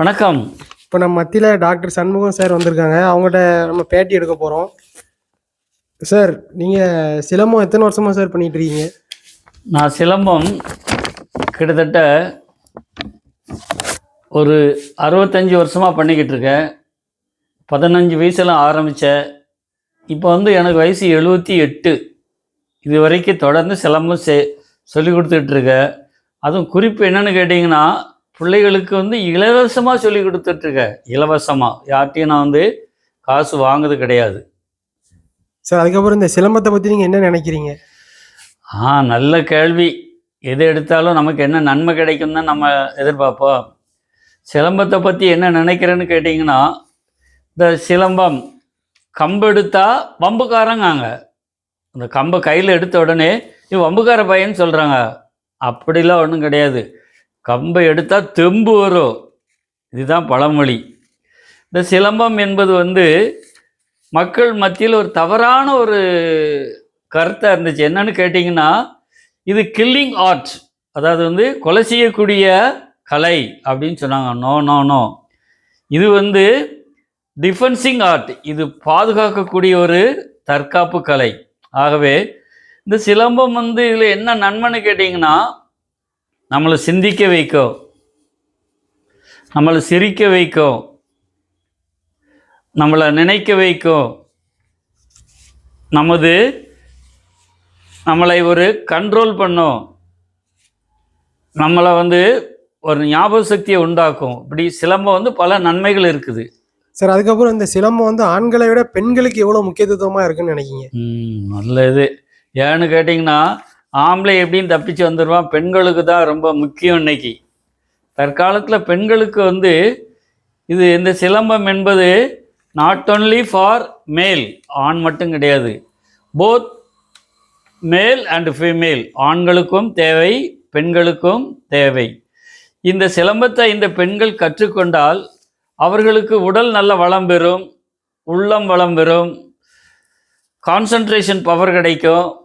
வணக்கம். இப்போ நம்ம மத்தியில் டாக்டர் சண்முகம் சார் வந்திருக்காங்க. அவங்கள்ட்ட நம்ம பேட்டி எடுக்க போகிறோம் சார் நீங்கள் சிலம்பம் எத்தனை வருஷமா சார் பண்ணிட்டு இருக்கீங்க? நான் சிலம்பம் கிட்டத்தட்ட ஒரு அறுபத்தஞ்சி வருஷமாக பண்ணிக்கிட்டு இருக்கேன். பதினஞ்சு வயசில் ஆரம்பித்தேன் இப்போ வந்து எனக்கு வயசு எழுபத்தி எட்டு. இது வரைக்கும் தொடர்ந்து சிலம்பம் செ சொல்லி கொடுத்துட்ருக்கேன் அதுவும் குறிப்பு என்னன்னு கேட்டிங்கன்னா பிள்ளைகளுக்கு வந்து இலவசமாக சொல்லி கொடுத்துட்ருக்கேன் இலவசமாக யார்கிட்டையும் நான் வந்து காசு வாங்குறது கிடையாது. சார் அதுக்கப்புறம் இந்த சிலம்பத்தை பற்றி நீங்கள் என்ன நினைக்கிறீங்க? ஆ நல்ல கேள்வி. எது எடுத்தாலும் நமக்கு என்ன நன்மை கிடைக்கும் தான் நம்ம எதிர்பார்ப்போம். சிலம்பத்தை பற்றி என்ன நினைக்கிறேன்னு கேட்டிங்கன்னா இந்த சிலம்பம் கம்பு எடுத்தா வம்புக்காரங்காங்க. அந்த கம்பை கையில் எடுத்த உடனே நீ வம்புக்கார பையன்னு சொல்கிறாங்க அப்படிலாம் ஒன்றும் கிடையாது. கம்பை எடுத்தால் தெம்பு வரும். இதுதான் பழமொழி. இந்த சிலம்பம் என்பது வந்து மக்கள் மத்தியில் ஒரு தவறான ஒரு கருத்தாக இருந்துச்சு. என்னன்னு கேட்டிங்கன்னா இது கில்லிங் ஆர்ட் அதாவது வந்து கொலை செய்யக்கூடிய கலை அப்படின்னு சொன்னாங்க. நோ நோ நோ இது வந்து டிஃபென்சிங் ஆர்ட் இது பாதுகாக்கக்கூடிய ஒரு தற்காப்பு கலை. ஆகவே இந்த சிலம்பம் வந்து இதில் என்ன நன்மைன்னு கேட்டிங்கன்னா நம்மளை சிந்திக்க வைக்கும் நம்மளை சிரிக்க வைக்கும் நம்மளை நினைக்க வைக்கும் நமது நம்மளை ஒரு கண்ட்ரோல் பண்ணும் நம்மளை வந்து ஒரு ஞாபக சக்தியை உண்டாக்கும் இப்படி சிலம்பம் வந்து பல நன்மைகள் இருக்குது. சார் அதுக்கப்புறம் இந்த சிலம்பம் வந்து ஆண்களை விட பெண்களுக்கு எவ்வளோ முக்கியத்துவமாக இருக்குன்னு நினைக்கிங்க ம், நல்ல இது. ஏன்னு கேட்டிங்கன்னா ஆம்பளை எப்படின்னு தப்பிச்சு வந்துடுவான் பெண்களுக்கு தான் ரொம்ப முக்கியம் இன்னைக்கு. தற்காலத்தில் பெண்களுக்கு வந்து இது இந்த சிலம்பம் என்பது நாட் ஒன்லி ஃபார் மேல் ஆண் மட்டும் கிடையாது. போத் மேல் அண்ட் ஃபீமேல் ஆண்களுக்கும் தேவை பெண்களுக்கும் தேவை. இந்த சிலம்பத்தை இந்த பெண்கள் கற்றுக்கொண்டால் அவர்களுக்கு உடல் நல்ல வளம் பெறும் உள்ளம் வளம் பெறும் கான்சன்ட்ரேஷன் பவர் கிடைக்கும்.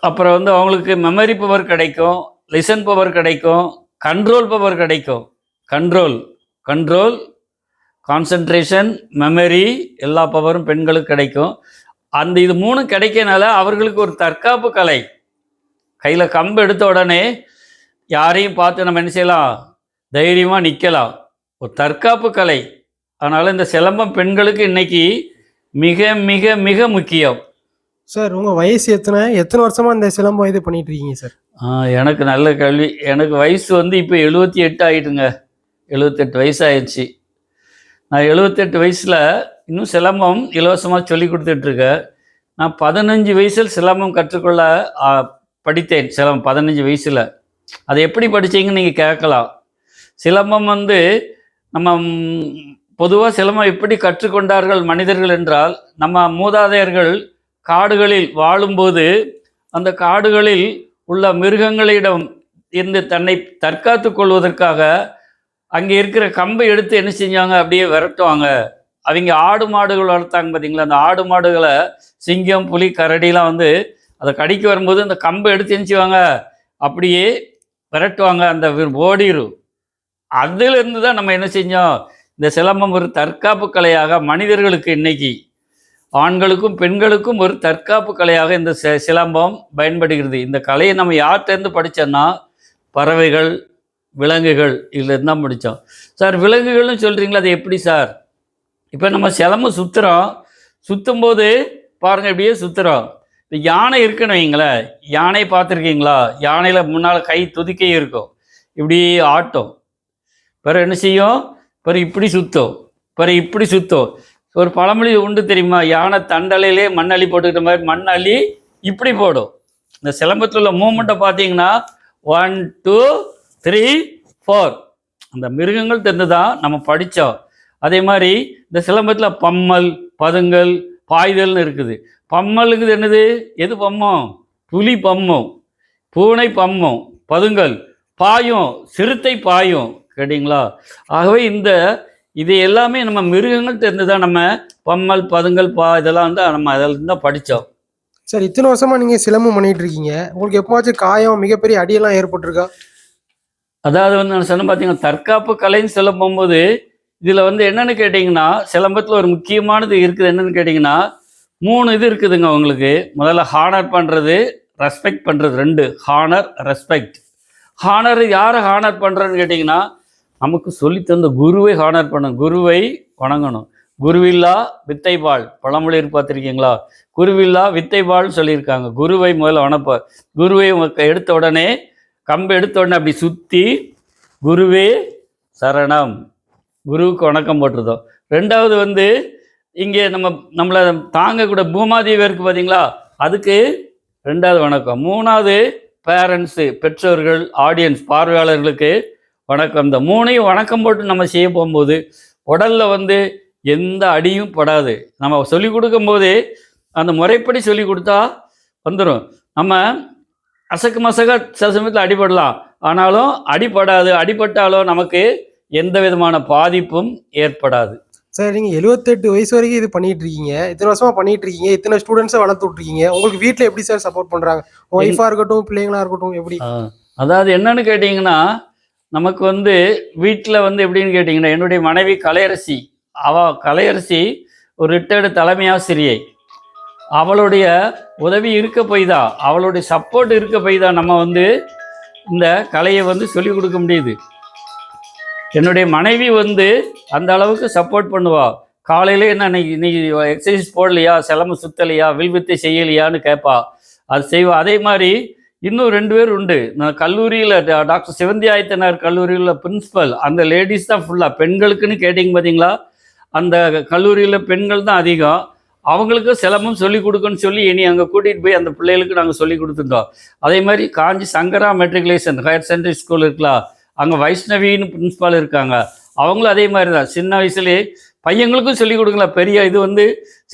அப்புறம் வந்து அவங்களுக்கு மெமரி பவர் கிடைக்கும் லிசன் பவர் கிடைக்கும் கண்ட்ரோல் பவர் கிடைக்கும். கண்ட்ரோல் கண்ட்ரோல் கான்சன்ட்ரேஷன் மெமரி எல்லா பவரும் பெண்களுக்கு கிடைக்கும். அந்த இது மூணும் கிடைக்கனால அவர்களுக்கு ஒரு தற்காப்பு கலை. கையில் கம்பு எடுத்த உடனே யாரையும் பார்த்து நம்ம என்ன செய்யலாம்? தைரியமாக நிற்கலாம் ஒரு தற்காப்பு கலை. அதனால் இந்த சிலம்பம் பெண்களுக்கு இன்னைக்கு மிக மிக மிக முக்கியம். சார் உங்கள் வயசு எத்தனை? எத்தனை வருஷமாக இந்த சிலம்பம் இது பண்ணிட்டு இருக்கீங்க சார்? ஆ, எனக்கு நல்ல கல்வி. எனக்கு வயசு வந்து இப்போ எழுபத்தி எட்டு ஆகிட்டுங்க எழுபத்தெட்டு வயசு ஆயிடுச்சு நான் எழுபத்தெட்டு வயசில் இன்னும் சிலம்பம் இலவசமாக சொல்லி கொடுத்துட்ருக்கேன் நான் பதினஞ்சு வயசில் சிலம்பம் கற்றுக்கொள்ள படித்தேன் சிலம்பம் பதினஞ்சு வயசில். அதை எப்படி படித்தீங்கன்னு நீங்கள் கேட்கலாம். சிலம்பம் வந்து நம்ம பொதுவாக சிலம்பம் எப்படி கற்றுக்கொண்டார்கள் மனிதர்கள் என்றால் நம்ம மூதாதையர்கள் காடுகளில் வாழும்போது அந்த காடுகளில் உள்ள மிருகங்களிடம் இருந்து தன்னை தற்காத்து கொள்வதற்காக அங்கே இருக்கிற கம்பை எடுத்து என்ன செஞ்சாங்க? அப்படியே விரட்டுவாங்க. அவங்க ஆடு மாடுகள் வளர்த்தாங்க பார்த்தீங்களா? அந்த ஆடு மாடுகளை சிங்கம் புலி கரடிலாம் வந்து அதை கடிக்க வரும்போது அந்த கம்பை எடுத்து என்ன செய்வாங்க? அப்படியே விரட்டுவாங்க அந்த ஓடிரும் அதிலிருந்து தான் நம்ம என்ன செஞ்சோம்? இந்த சிலம்பம் ஒரு தற்காப்பு கலையாக மனிதர்களுக்கு இன்னைக்கு ஆண்களுக்கும் பெண்களுக்கும் ஒரு தற்காப்பு கலையாக இந்த சிலம்பம் பயன்படுகிறது. இந்த கலையை நம்ம யார்கிட்டேருந்து படித்தோன்னா பறவைகள் விலங்குகள் இதுலேருந்து தான் படித்தோம் சார் விலங்குகள்னு சொல்கிறீங்களா அது எப்படி சார்? இப்போ நம்ம சிலம்பம் சுற்றுறோம் சுற்றும்போது பாருங்கள் இப்படியே சுற்றுறோம் இப்போ யானை இருக்குன்னு வைங்களேன். யானை பார்த்துருக்கீங்களா? யானையில் முன்னால் கை துதிக்கை இருக்கும். இப்படி ஆட்டும். பிறகு என்ன செய்யும்? பிறகு இப்படி சுற்றும் பிறகு இப்படி சுற்றும் ஒரு பழமொழி உண்டு தெரியுமா? யானை தண்டலையிலே மண் அள்ளி போட்டுக்கிட்ட மாதிரி மண் அள்ளி இப்படி போடும். இந்த சிலம்பத்தில் உள்ள மூமெண்ட்டை பார்த்தீங்கன்னா ஒன் டூ த்ரீ ஃபோர் அந்த மிருகங்கள் தெரிந்து தான் நம்ம படித்தோம் அதே மாதிரி இந்த சிலம்பத்தில் பம்மல் பதுங்கல் பாய்தல்னு இருக்குது. பம்மலுங்கிறது என்னது? எது பம்மம்? புலி பம்மம் பூனை பம்மம் பதுங்கல் பாயும் சிறுத்தை பாயும். கேட்டிங்களா? ஆகவே இந்த இது எல்லாமே நம்ம மிருகங்கள் தெரிந்து தான் நம்ம பம்மல் பதுங்கல் பா இதெல்லாம் வந்து நம்ம அதில் தான் படித்தோம். சார் இத்தனை வருஷமா நீங்கள் சிலம்பம் பண்ணிட்டு இருக்கீங்க. உங்களுக்கு எப்போவாச்சும் காயம் மிகப்பெரிய அடியெல்லாம் ஏற்பட்டிருக்கா? அதாவது வந்து நான் சொன்ன பார்த்தீங்கன்னா தற்காப்பு கலைன்னு சொல்ல போகும்போது இதில் வந்து என்னன்னு கேட்டிங்கன்னா சிலம்பத்தில் ஒரு முக்கியமானது இருக்குது. என்னன்னு கேட்டிங்கன்னா மூணு இது இருக்குதுங்க உங்களுக்கு. முதல்ல ஹானர் பண்ணுறது ரெஸ்பெக்ட் பண்ணுறது ரெண்டு. ஹானர் ரெஸ்பெக்ட் ஹானர் யாரை ஹானர் பண்ணுறன்னு கேட்டிங்கன்னா நமக்கு சொல்லித்தந்த குருவை ஹானர் பண்ணணும். குருவை வணங்கணும். குருவில்லா வித்தைபால். பழமொழி பார்த்துருக்கீங்களா குருவில்லா வித்தைபால் சொல்லியிருக்காங்க. குருவை முதல்ல வணப்ப குருவை எடுத்த உடனே கம்பு எடுத்த உடனே அப்படி சுற்றி குருவே சரணம். குருவுக்கு வணக்கம் போட்டிருந்தோம். ரெண்டாவது வந்து இங்கே நம்ம நம்மளை தாங்கக்கூட பூமாதேவி இருக்கு பார்த்தீங்களா? அதுக்கு ரெண்டாவது வணக்கம். மூணாவது பேரண்ட்ஸு பெற்றோர்கள் ஆடியன்ஸ் பார்வையாளர்களுக்கு வணக்கம். இந்த மூணையும் வணக்கம் போட்டு நம்ம செய்ய போகும்போது உடல்ல வந்து எந்த அடியும் படாது. நம்ம சொல்லி கொடுக்கும்போதே அந்த முறைப்படி சொல்லி கொடுத்தா வந்துடும் நம்ம அசக்கு மசக சில சமயத்தில் அடிபடலாம். ஆனாலும் அடிபடாது. அடிபட்டாலும் நமக்கு எந்த விதமான பாதிப்பும் ஏற்படாது. சார் நீங்கள் எழுபத்தெட்டு வயசு வரைக்கும் இது பண்ணிட்டு இருக்கீங்க. இத்தனை வருஷமா பண்ணிட்டு இருக்கீங்க. இத்தனை ஸ்டூடெண்ட்ஸை வளர்த்து விட்ருக்கீங்க உங்களுக்கு வீட்டில் எப்படி சார் சப்போர்ட் பண்ணுறாங்க ஒய்ஃபாக இருக்கட்டும் பிள்ளைங்களா இருக்கட்டும் எப்படி? அதாவது என்னன்னு கேட்டிங்கன்னா நமக்கு வந்து வீட்டில் வந்து எப்படின்னு கேட்டிங்கன்னா என்னுடைய மனைவி கலையரசி. அவ கலையரசி ஒரு ரிட்டையர்டு தலைமை ஆசிரியை. அவளுடைய உதவி இருக்க போய் தான் அவளுடைய சப்போர்ட் இருக்க போய் தான் நம்ம வந்து இந்த கலையை வந்து சொல்லிக் கொடுக்க முடியுது. என்னுடைய மனைவி வந்து அந்த அளவுக்கு சப்போர்ட் பண்ணுவாள் காலையில் என்ன இன்னைக்கு இன்னைக்கு எக்ஸசைஸ் போடலையா சிலம்பு சுத்தலையா வில்வித்தை செய்யலையான்னு கேட்பா அது செய்வா. அதே மாதிரி இன்னும் ரெண்டு பேர் உண்டு. நான் கல்லூரியில் டாக்டர் சிவந்தி ஆயத்தனார் கல்லூரியில் பிரின்ஸிபல் அந்த லேடிஸ் தான் ஃபுல்லாக பெண்களுக்குன்னு கேட்டிங்க பார்த்தீங்களா அந்த கல்லூரியில் பெண்கள் தான் அதிகம். அவங்களுக்கு சிலம்பம் சொல்லி கொடுக்கணும்னு சொல்லி இனி அங்கே கூட்டிகிட்டு போய் அந்த பிள்ளைகளுக்கு நாங்கள் சொல்லி கொடுத்துருந்தோம் அதே மாதிரி Kanchi Sankara matriculation higher secondary school இருக்கலாம் அங்கே வைஷ்ணவின்னு பிரின்ஸிபால் இருக்காங்க. அவங்களும் அதே மாதிரி தான் சின்ன வயசுலேயே பையங்களுக்கும் சொல்லி கொடுக்கலாம் பெரிய இது வந்து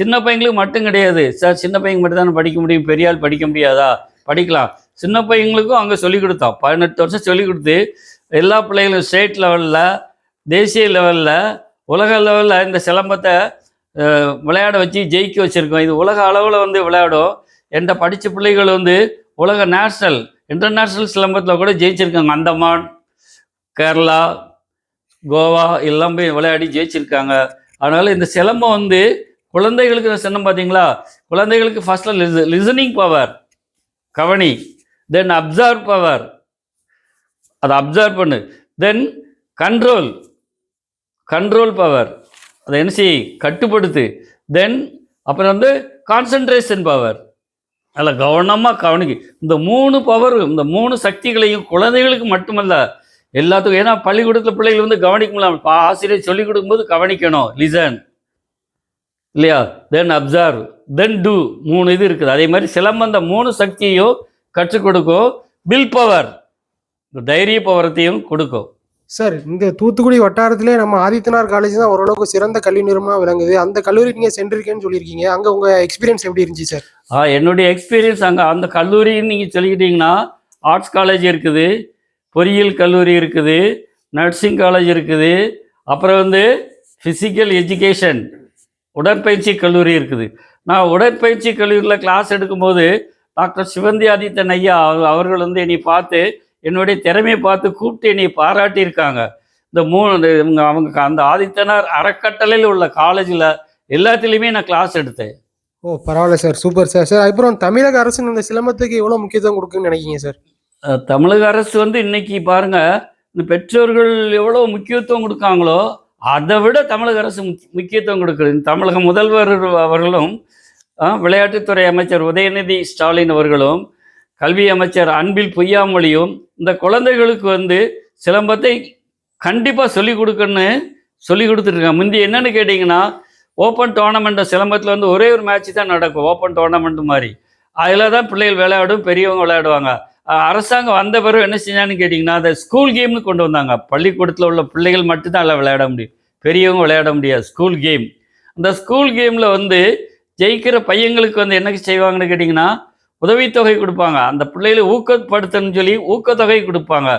சின்ன பையங்களுக்கு மட்டும் கிடையாது. சார் சின்ன பையங்க மட்டும் தானே படிக்க முடியும்? பெரிய ஆள் படிக்க முடியாதா? படிக்கலாம். சின்ன பையங்களுக்கும் அங்கே சொல்லிக் கொடுத்தோம் பதினெட்டு வருஷம் சொல்லிக் கொடுத்து எல்லா பிள்ளைகளும் ஸ்டேட் லெவலில் தேசிய லெவலில் உலக லெவலில் இந்த சிலம்பத்தை விளையாட வச்சு ஜெயிக்க வச்சுருக்கோம். இது உலக அளவில் வந்து விளையாடும். என்ற படித்த பிள்ளைகள் வந்து உலக நேஷ்னல் இன்டர்நேஷ்னல் சிலம்பத்தில் கூட ஜெயிச்சிருக்காங்க. அந்தமான் கேரளா கோவா எல்லாம் போய் விளையாடி ஜெயிச்சிருக்காங்க. அதனால் இந்த சிலம்பம் வந்து குழந்தைகளுக்கு சின்னம் பார்த்தீங்களா குழந்தைகளுக்கு ஃபஸ்ட்டில் லிசனிங் பவர் கவனி. தென் அப்சர்வ் பவர் அதை அப்சர்வ் பண்ணு. தென் கண்ட்ரோல் கண்ட்ரோல் பவர் அதை என்ன செய்? கட்டுப்படுத்து. தென் அப்புறம் வந்து கான்சன்ட்ரேஷன் பவர் அதில் கவனமாக கவனிக்கு. இந்த மூணு பவர் இந்த மூணு சக்திகளையும் குழந்தைகளுக்கு மட்டுமல்ல எல்லாத்துக்கும் ஏன்னா பள்ளிக்கூடத்தில் பிள்ளைகள் வந்து கவனிக்க முடியல பா- ஆசிரியர் சொல்லிக் கொடுக்கும்போது கவனிக்கணும். லிசன் இல்லையா? தென் அப்சர்வ் தென் டூ மூணு இது இருக்குது. அதே மாதிரி சிலம்பம் அந்த மூணு சக்தியையும் கற்றுக் கொடுக்கும் வில் பவர் தைரிய பவரத்தையும் கொடுக்கும் சார் இந்த தூத்துக்குடி வட்டாரத்திலே நம்ம ஆதித்தனார் காலேஜ் தான் ஓரளவுக்கு சிறந்த கல்வி நிறுவனமாக விளங்குது. அந்த கல்லூரிக்கு நீங்கள் சென்றிருக்கேன்னு சொல்லியிருக்கீங்க. அங்கே உங்கள் எக்ஸ்பீரியன்ஸ் எப்படி இருந்துச்சு சார் ஆ என்னுடைய எக்ஸ்பீரியன்ஸ் அங்கே அந்த கல்லூரின்னு நீங்கள் சொல்லிக்கிட்டீங்கன்னா ஆர்ட்ஸ் காலேஜ் இருக்குது பொறியியல் கல்லூரி இருக்குது நர்சிங் காலேஜ் இருக்குது அப்புறம் வந்து ஃபிசிக்கல் எஜுகேஷன் உடற்பயிற்சி கல்லூரி இருக்குது. நான் உடற்பயிற்சி கல்லூரியில் கிளாஸ் எடுக்கும்போது டாக்டர் சிவந்தி ஆதித்தன் ஐயா அவ- அவர்கள் வந்து என்னை பார்த்து என்னுடைய திறமையை பார்த்து கூப்பிட்டு என்னை பாராட்டியிருக்காங்க. இந்த மூணு இவங்க அவங்க அந்த ஆதித்தனார் அறக்கட்டளையில் உள்ள காலேஜில் எல்லாத்துலேயுமே நான் கிளாஸ் எடுத்தேன். ஓ பரவாயில்ல சார். Super sir. சார் அப்புறம் தமிழக அரசு இந்த சிலம்பத்துக்கு எவ்வளோ முக்கியத்துவம் கொடுக்குன்னு நினைக்கிங்க சார்? தமிழக அரசு வந்து இன்னைக்கு பாருங்க இந்த பெற்றோர்கள் எவ்வளோ முக்கியத்துவம் கொடுக்காங்களோ அதை விட தமிழக அரசு முக்கிய- முக்கியத்துவம் கொடுக்குது. தமிழக முதல்வர் அவர்களும் விளையாட்டுத்துறை அமைச்சர் உதயநிதி ஸ்டாலின் அவர்களும் கல்வி அமைச்சர் அன்பில் பொய்யாமொழியும் இந்த குழந்தைகளுக்கு வந்து சிலம்பத்தை கண்டிப்பாக சொல்லிக் கொடுக்கணும்னு சொல்லி கொடுத்துருக்காங்க முந்தி என்னன்னு கேட்டிங்கன்னா ஓப்பன் டோர்னமெண்ட்டை சிலம்பத்தில் வந்து ஒரே ஒரு மேட்ச் தான் நடக்கும் ஓப்பன் டோர்னமெண்ட் மாதிரி. அதில் தான் பிள்ளைகள் விளையாடும் பெரியவங்க விளையாடுவாங்க. அரசாங்கம் வந்த பிறகு என்ன செஞ்சான்னு கேட்டிங்கன்னா அதை ஸ்கூல் கேம்னு கொண்டு வந்தாங்க. பள்ளிக்கூடத்தில் உள்ள பிள்ளைகள் மட்டும்தான் அதில் விளையாட முடியும். பெரியவங்க விளையாட முடியாது ஸ்கூல் கேம் அந்த ஸ்கூல் கேமில் வந்து ஜெயிக்கிற பையங்களுக்கு வந்து என்ன செய்வாங்கன்னு கேட்டிங்கன்னா உதவித்தொகை கொடுப்பாங்க. அந்த பிள்ளைகளை ஊக்கப்படுத்தணும்னு சொல்லி ஊக்கத்தொகை கொடுப்பாங்க.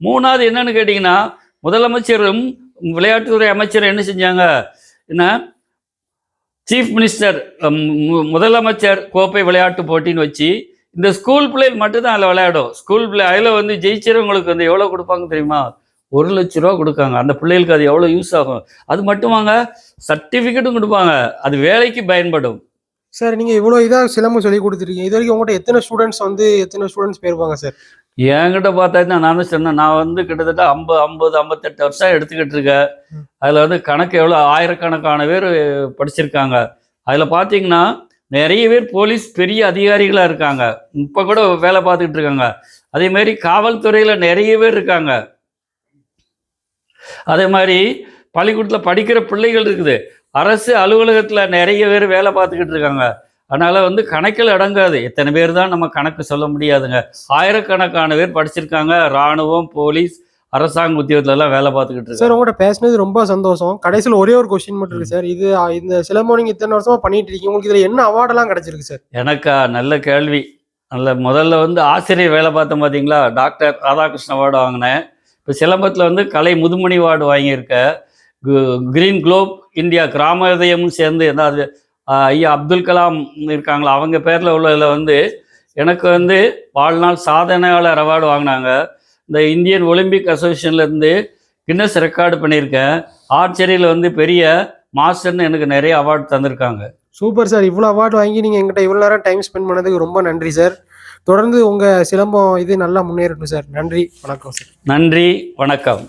மூணாவது என்னன்னு கேட்டிங்கன்னா முதலமைச்சரும் விளையாட்டுத்துறை அமைச்சர் என்ன செஞ்சாங்க? என்ன? சீஃப் மினிஸ்டர் முதலமைச்சர் கோப்பை விளையாட்டு போட்டின்னு வச்சு இந்த ஸ்கூல் பிள்ளைகள் மட்டும்தான் அதில் விளையாடும். ஸ்கூல் பிள்ளை அதில் வந்து ஜெயிச்சவங்களுக்கு வந்து எவ்வளோ கொடுப்பாங்க தெரியுமா? ஒரு லட்ச ரூபா கொடுக்காங்க. அந்த பிள்ளைகளுக்கு அது எவ்வளோ யூஸ் ஆகும்? அது மட்டுமாங்க சர்டிஃபிகேட்டும் கொடுப்பாங்க. அது வேலைக்கு பயன்படும். சார் நீங்கள் இவ்வளோ இதாக சிலம்பம் சொல்லி கொடுத்துருக்கீங்க. இது வரைக்கும் உங்கள்கிட்ட எத்தனை ஸ்டூடெண்ட்ஸ் வந்து எத்தனை ஸ்டூடெண்ட்ஸ் போயிருப்பாங்க சார் என்கிட்ட பார்த்தா நான் தான் சொன்னேன் நான் வந்து கிட்டத்தட்ட ஐம்பது ஐம்பது ஐம்பத்தெட்டு வருஷம் எடுத்துக்கிட்டு இருக்கேன். அதில் வந்து கணக்கு எவ்வளோ ஆயிரக்கணக்கான பேர் படிச்சிருக்காங்க. அதில் பார்த்தீங்கன்னா நிறைய பேர் போலீஸ் பெரிய அதிகாரிகளாக இருக்காங்க. இப்போ கூட வேலை பார்த்துக்கிட்டு இருக்காங்க. அதே மாதிரி காவல்துறையில் நிறைய பேர் இருக்காங்க. அதே மாதிரி பள்ளிக்கூடத்தில் படிக்கிற பிள்ளைகள் இருக்குது. அரசு அலுவலகத்தில் நிறைய பேர் வேலை பார்த்துக்கிட்டு இருக்காங்க. அதனால் வந்து கணக்கில் அடங்காது. எத்தனை பேர் தான் நம்ம கணக்கு சொல்ல முடியாதுங்க. ஆயிரக்கணக்கான பேர் படிச்சிருக்காங்க. ராணுவம் போலீஸ் அரசாங்க உத்தியோகத்துல எல்லாம் வேலை பார்த்துக்கிட்டு சார் உங்கள்கிட்ட பேசினது ரொம்ப சந்தோஷம். கடைசியில் ஒரே ஒரு கொஸ்டின் மட்டும் இருக்கு சார். இது இந்த சிலம்பம் நீங்கள் இத்தனை வருஷமா பண்ணிட்டு இருக்கீங்க. உங்களுக்கு இதில் என்ன அவார்டெல்லாம் கிடைச்சிருக்கு சார்? எனக்கா? நல்ல கேள்வி. நல்ல முதல்ல வந்து ஆசிரியர் வேலை பார்த்தேன் பார்த்தீங்களா டாக்டர் ராதாகிருஷ்ண அவார்டு வாங்கினேன். இப்போ சிலம்பத்தில் வந்து கலை முதுமணி அவார்டு வாங்கியிருக்கேன் கிரீன் குளோப் இந்தியா கிராமோதயமும் சேர்ந்து அதாவது ஐயா அப்துல் கலாம் இருக்காங்களா அவங்க பேரில் உள்ளதில் வந்து எனக்கு வந்து வாழ்நாள் சாதனையாளர் அவார்டு வாங்கினாங்க. இந்த இந்தியன் ஒலிம்பிக் அசோசியேஷன்லேருந்து கின்னஸ் ரெக்கார்டு பண்ணியிருக்கேன். ஆர்ச்சரியில் வந்து பெரிய மாஸ்டர்னு எனக்கு நிறைய அவார்டு தந்திருக்காங்க. சூப்பர் சார் இவ்வளோ அவார்டு வாங்கி நீங்கள் எங்கிட்ட இவ்வளோ நேரம் டைம் ஸ்பெண்ட் பண்ணதுக்கு ரொம்ப நன்றி சார். தொடர்ந்து உங்கள் சிலம்பம் இது நல்லா முன்னேறட்டும் சார். நன்றி வணக்கம் சார். நன்றி வணக்கம்.